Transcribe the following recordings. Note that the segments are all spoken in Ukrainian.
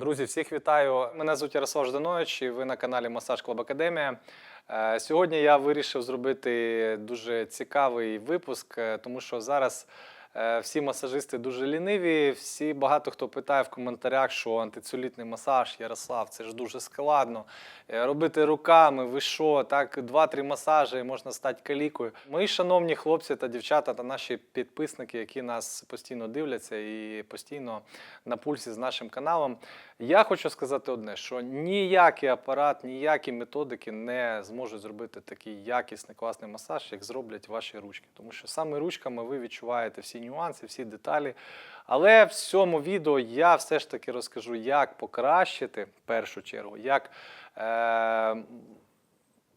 Друзі, всіх вітаю. Мене звуть Ярослав Жданович, і ви на каналі Масаж Клаб Академія. Е, Сьогодні я вирішив зробити дуже цікавий випуск, е, тому що зараз всі масажисти дуже ліниві. Всі багато хто питає в коментарях, що антицелюлітний масаж, Ярослав, це ж дуже складно. Е, Робити руками, ви що, так, два-три масажі і можна стати калікою. Мої шановні хлопці та дівчата та наші підписники, які нас постійно дивляться і постійно на пульсі з нашим каналом. Я хочу сказати одне: що ніякий апарат, ніякі методики не зможуть зробити такий якісний класний масаж, як зроблять ваші ручки. Тому що саме ручками ви відчуваєте всі нюанси, всі деталі. Але в цьому відео я все ж таки розкажу, як покращити в першу чергу, як е,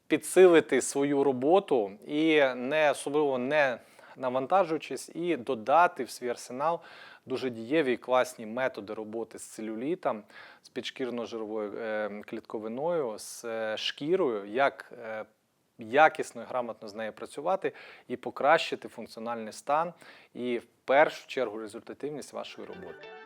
підсилити свою роботу і не особливо не навантажуючись, і додати в свій арсенал дуже дієві і класні методи роботи з целюлітом, з підшкірно-жировою е, клітковиною, з е, шкірою, як е, якісно і грамотно з нею працювати і покращити функціональний стан і в першу чергу результативність вашої роботи.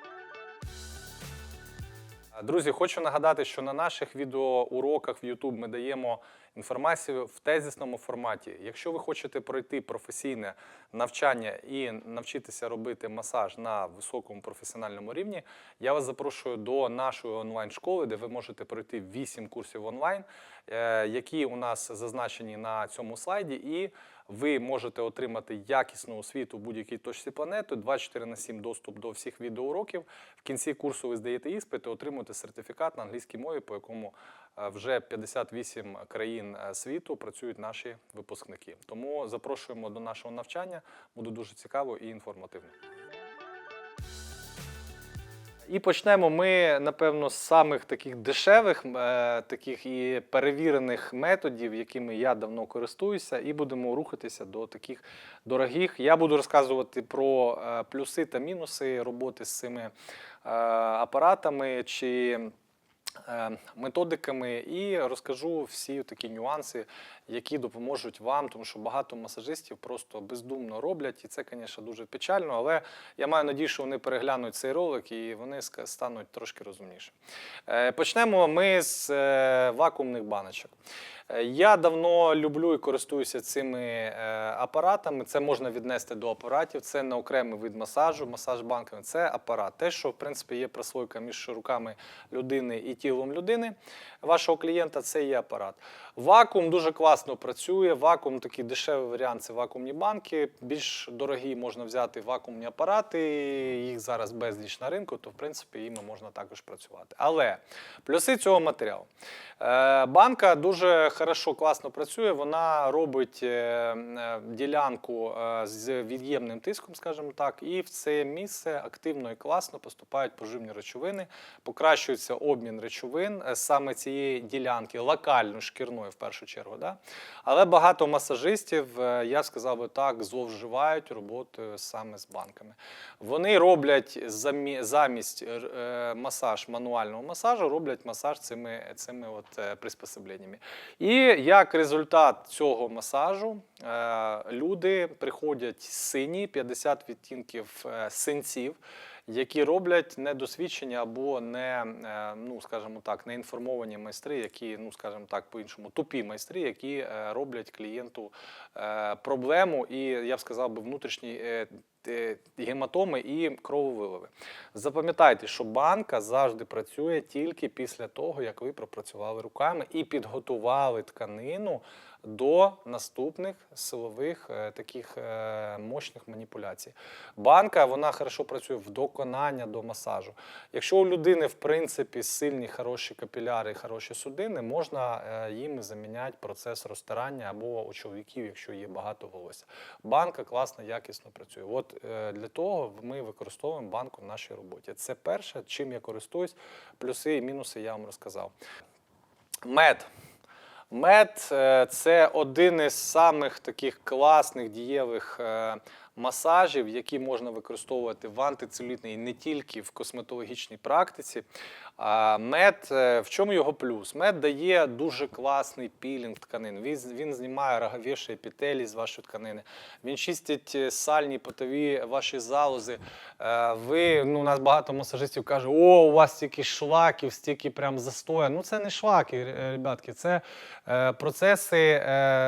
Друзі, хочу нагадати, що на наших відеоуроках в YouTube ми даємо інформацію в тезісному форматі. Якщо ви хочете пройти професійне навчання і навчитися робити масаж на високому професіональному рівні, я вас запрошую до нашої онлайн-школи, де ви можете пройти 8 курсів онлайн, е, які у нас зазначені на цьому слайді. І ви можете отримати якісну освіту в будь-якій точці планети, 24 на 7 доступ до всіх відеоуроків. В кінці курсу ви здаєте іспити, отримуєте сертифікат на англійській мові, по якому е, вже 58 країн е, світу працюють наші випускники. Тому запрошуємо до нашого навчання. Буде дуже цікаво і інформативно. І почнемо ми, напевно, з самих таких дешевих, е, таких і перевірених методів, якими я давно користуюся, і будемо рухатися до таких дорогих. Я буду розказувати про е, плюси та мінуси роботи з цими е, апаратами чи методиками, і розкажу всі такі нюанси, які допоможуть вам, тому що багато масажистів просто бездумно роблять, і це, звісно, дуже печально. Але я маю надію, що вони переглянуть цей ролик і вони стануть трошки розумніше. Е, Почнемо ми з е, вакуумних баночок. Я давно люблю і користуюся цими е, апаратами. Це можна віднести до апаратів. Це не окремий вид масажу, масаж банками. Це апарат. Те, що в принципі є прослойка між руками людини і тілом людини, вашого клієнта, це є апарат. Вакуум дуже класно працює. Вакуум такий дешевий варіант це вакуумні банки. Більш дорогі можна взяти вакуумні апарати. Їх зараз безліч на ринку, то в принципі їми можна також працювати. Але плюси цього матеріалу. Е, Банка дуже хорошо, класно працює. Вона робить е, ділянку е, з від'ємним тиском, скажімо так, і в це місце активно і класно поступають поживні речовини, покращується обмін речовин саме цієї ділянки, локально шкірною в першу чергу. Да? Але багато масажистів, е, я сказав би так, зловживають роботою саме з банками. Вони роблять замі- замість е, масаж мануального масажу, роблять масаж цими, цими от е, приспособленнями. І як результат цього масажу е, люди приходять сині, 50 відтінків е, синців, які роблять недосвідчені або не, е, ну скажімо так, неінформовані майстри, які, ну скажімо так, по-іншому, тупі майстри, які е, роблять клієнту е, проблему і я б сказав би внутрішні гематоми і крововиливи. Запам'ятайте, що банка завжди працює тільки після того, як ви пропрацювали руками і підготували тканину до наступних силових е, таких е, мощних маніпуляцій. Банка вона хорошо працює в доконання до масажу. Якщо у людини в принципі сильні хороші капіляри, хороші судини, можна е, їм заміняти процес розтирання або у чоловіків, якщо є багато волосся. Банка класно, якісно працює. От для того ми використовуємо банку в нашій роботі. Це перше, чим я користуюсь. Плюси і мінуси я вам розказав. Мед. Мед е, це один із самих таких класних дієвих е, масажів, які можна використовувати в антицелюлітній не тільки в косметологічній практиці. А мед, е, в чому його плюс? Мед дає дуже класний пілінг тканин. Він, він знімає роговіші епітелії з вашої тканини. Він чистить е, сальні потові ваші залози. Е, Ви, ну, у нас багато масажистів каже, о, у вас стільки шлаків, стільки прям застоя. Ну, це не шлаки, ребятки, це процеси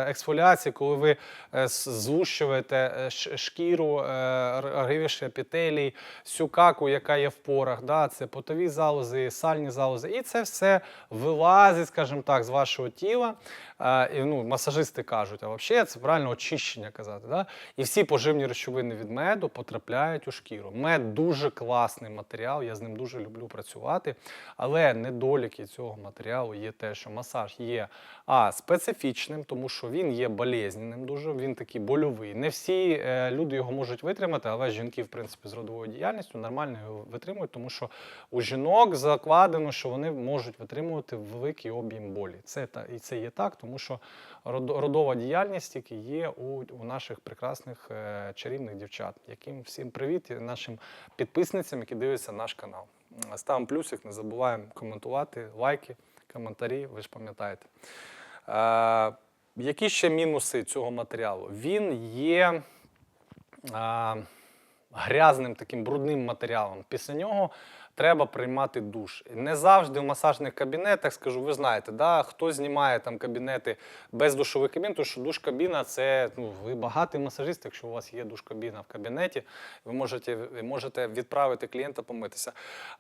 ексфоліації, коли ви е, с- злущуєте е, ш- шкіру, е, роговіші епітелій, сюкаку, яка є в порах. Да? Це потові залози, сальні залози. І це все вилазить, скажімо так, з вашого тіла. Е, і, ну, масажисти кажуть, а взагалі це правильно очищення казати. Да? І всі поживні речовини від меду потрапляють у шкіру. Мед дуже класний матеріал, я з ним дуже люблю працювати. Але недоліки цього матеріалу є те, що масаж є а, специфічним, тому що він є болезненним дуже, він такий больовий. Не всі е, люди його можуть витримати, але жінки, в принципі, з родовою діяльністю нормально його витримують, тому що у жінок закладено, що вони можуть витримувати великий об'єм болі. Це та і це є так, тому що родова діяльність тільки є у, у наших прекрасних е, чарівних дівчат. Яким всім привіт і нашим підписницям, які дивляться наш канал. Ставимо плюсик, не забуваємо коментувати, лайки, коментарі, ви ж пам'ятаєте. Е, які ще мінуси цього матеріалу? Він є грязним таким брудним матеріалом. Після нього треба приймати душ. Не завжди в масажних кабінетах, скажу, ви знаєте, да, хто знімає там кабінети без душових кабін, тому що душ-кабіна це ну, ви багатий масажист, якщо у вас є душ-кабіна в кабінеті, ви можете, ви можете відправити клієнта помитися.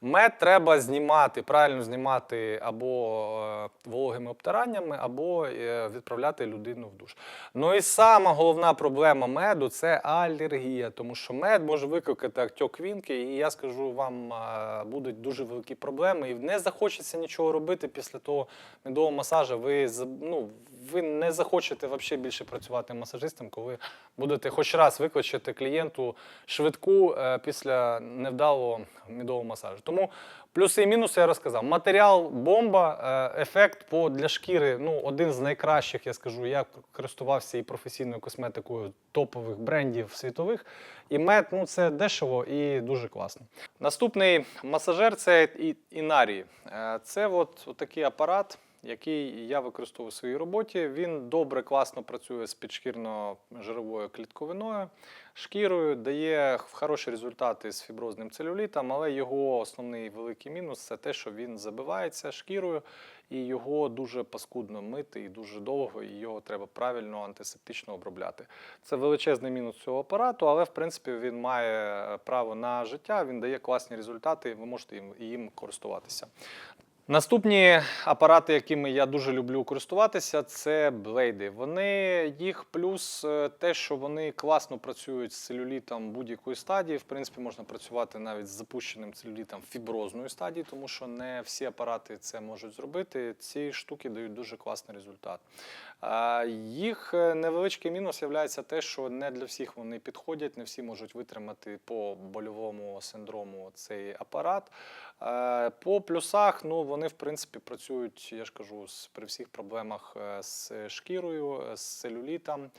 Мед треба знімати, правильно знімати або е, вологими обтираннями, або е, відправляти людину в душ. Ну і сама головна проблема меду це алергія, тому що мед може викликати отек вінки, і я скажу вам, е, будуть дуже великі проблеми, і не захочеться нічого робити після того медового масажу. Ви ну, ви не захочете взагалі більше працювати масажистом, коли будете хоч раз викличати клієнту швидку е, після невдалого медового масажу. Тому плюси і мінуси я розказав. Матеріал бомба, е, ефект по для шкіри. Ну, один з найкращих, я скажу. Я користувався і професійною косметикою топових брендів світових. І мед, ну це дешево і дуже класно. Наступний масажер це інарії. Е, Це от, от такий апарат який я використовую в своїй роботі. Він добре, класно працює з підшкірно-жировою клітковиною, шкірою, дає хороші результати з фіброзним целюлітом, але його основний великий мінус це те, що він забивається шкірою, і його дуже паскудно мити і дуже довго, і його треба правильно антисептично обробляти. Це величезний мінус цього апарату, але в принципі він має право на життя, він дає класні результати, ви можете їм, їм користуватися. Наступні апарати, якими я дуже люблю користуватися, це блейди. Вони їх плюс е, те, що вони класно працюють з целюлітом будь-якої стадії. В принципі, можна працювати навіть з запущеним целюлітом фіброзної стадії, тому що не всі апарати це можуть зробити. Ці штуки дають дуже класний результат. Їх е, невеличкий мінус є те, що не для всіх вони підходять, не всі можуть витримати по больовому синдрому цей апарат. Е, По плюсах, ну вони в принципі працюють, я ж кажу, при всіх проблемах е, з шкірою, е, з целюлітом,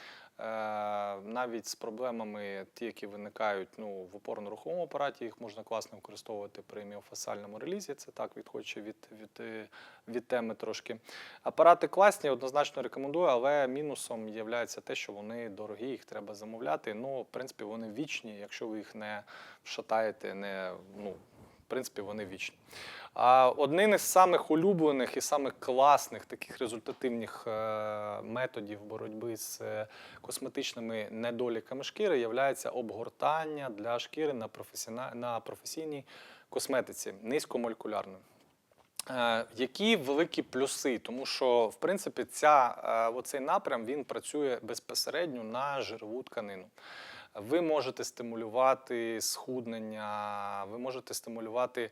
навіть з проблемами, ті, які виникають ну, в опорно-руховому апараті, їх можна класно використовувати при міофасальному релізі. Це так, відходячи від, від, від теми трошки. Апарати класні, однозначно рекомендую, але мінусом є те, що вони дорогі, їх треба замовляти. Ну, в принципі, вони вічні, якщо ви їх не вшатаєте, не ну. Принципі, вони вічні. А один із самих улюблених і самих класних таких результативних е, методів боротьби з е, косметичними недоліками шкіри є обгортання для шкіри на, професіона... на професійній косметиці низькомолекулярної. Е, Які великі плюси? Тому що, в принципі, ця, оцей напрям він працює безпосередньо на жирову тканину. Ви можете стимулювати схуднення, ви можете стимулювати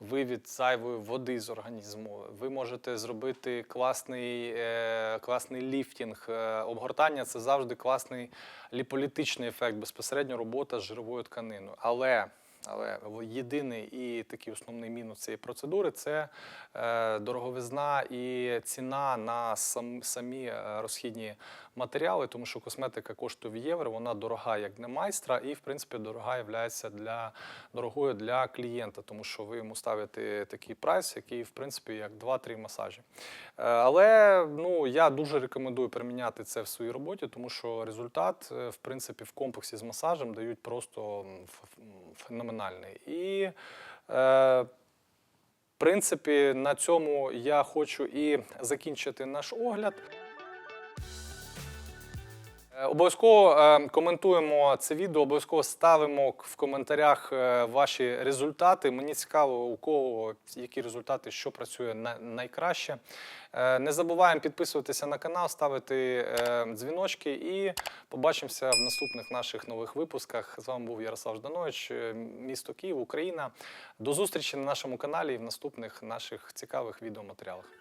вивід зайвої води з організму. Ви можете зробити класний, е, класний ліфтінг. Е, Обгортання це завжди класний ліполітичний ефект, безпосередньо робота з жировою тканиною. Але Але єдиний і такий основний мінус цієї процедури це е, дороговизна і ціна на самі е, розхідні матеріали, тому що косметика коштує в євро, вона дорога як для майстра, і в принципі дорога є дорогою для клієнта, тому що ви йому ставите такий прайс, який в принципі як 2-3 масажі. Е, Але ну я дуже рекомендую приміняти це в своїй роботі, тому що результат, в принципі, в комплексі з масажем дають просто м, ф- м, феноменальний. І е, в принципі, на цьому я хочу і закінчити наш огляд. Е, Обов'язково е, коментуємо це відео, обов'язково ставимо в коментарях е, ваші результати. Мені цікаво, у кого які результати, що працює на- найкраще. Не забуваємо підписуватися на канал, ставити дзвіночки і побачимося в наступних наших нових випусках. З вами був Ярослав Жданович, місто Київ, Україна. До зустрічі на нашому каналі і в наступних наших цікавих відеоматеріалах.